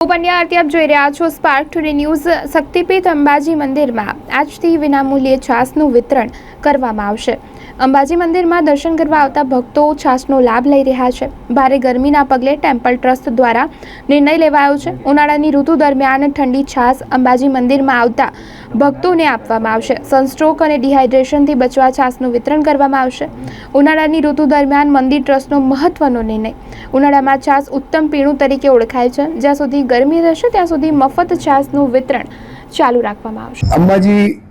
પંડ્યા આરતી આપ જોઈ રહ્યા છો Spark Today News Shaktipeeth Ambaji મંદિરમાં આજથી વિનામૂલ્યે છાસનું વિતરણ કરવામાં આવશે. અંબાજી મંદિરમાં દર્શન કરવા આવતા ભક્તો છાસનો લાભ લઈ રહ્યા છે. ભારે ગરમીના પગલે ટેમ્પલ ટ્રસ્ટ દ્વારા નિર્ણય લેવાયો છે. ઉનાળાની ઋતુ દરમિયાન ઠંડી છાસ અંબાજી મંદિરમાં આવતા ભક્તોને આપવામાં આવશે. સનસ્ટ્રોક અને ડિહાઇડ્રેશનથી બચવા છાસનું વિતરણ કરવામાં આવશે. ઉનાળાની ઋતુ દરમિયાન મંદિર ટ્રસ્ટનો મહત્વનો નિર્ણય. ઉનાળામાં છાસ ઉત્તમ પીણું તરીકે ઓળખાય છે. જ્યાં સુધી ગરમી રહેશે, ત્યાં સુધી મફત છાસનું વિતરણ ચાલુ રાખવામાં આવશે. અંબાજી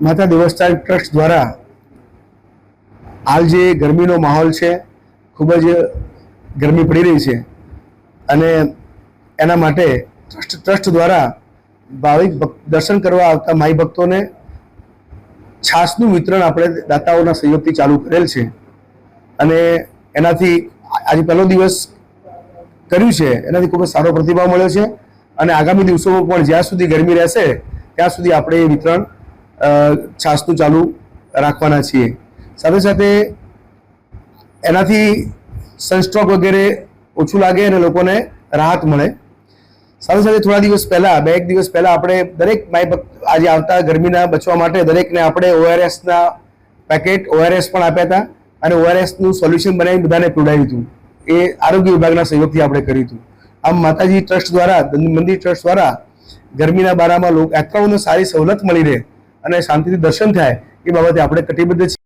માતા દેવસ્થાન ટ્રસ્ટ દ્વારા હાલ જે ગરમીનો માહોલ છે, ખૂબ જ ગરમી પડી રહી છે અને એના માટે ટ્રસ્ટ ટ્રસ્ટ દ્વારા ભાવિક દર્શન કરવા આવતા માઈ ભક્તોને છાસનું વિતરણ આપણે દાતાઓના સહયોગથી ચાલુ કરેલ છે અને એનાથી આજે પહેલો દિવસ કર્યું છે, એનાથી ખૂબ જ સારો પ્રતિભાવ મળ્યો છે અને આગામી દિવસોમાં પણ જ્યાં સુધી ગરમી રહેશે, ત્યાં સુધી આપણે એ વિતરણ છાસનું ચાલુ રાખવાના છીએ. સાથે સાથે એનાથી સનસ્ટ્રોક વગેરે ઓછું લાગે અને લોકોને રાહત મળે. સાથે સાથે થોડા દિવસ પહેલા, બે એક દિવસ પહેલા આપણે દરેક માય આજે આવતા ગરમીના બચવા માટે દરેકને આપણે ઓઆરએસના પેકેટ ઓઆરએસ પણ આપ્યા હતા અને ઓઆરએસનું સોલ્યુશન બનાવી બધાને પીવડાવ્યું હતું. એ આરોગ્ય વિભાગના સહયોગથી આપણે કર્યું હતું. આમ માતાજી ટ્રસ્ટ દ્વારા મંદિર ટ્રસ્ટ દ્વારા ગરમીના બારામાં લોકો, યાત્રાઓને સારી સવલત મળી રહે અને શાંતિથી દર્શન થાય એ બાબતે આપણે કટિબદ્ધ છીએ.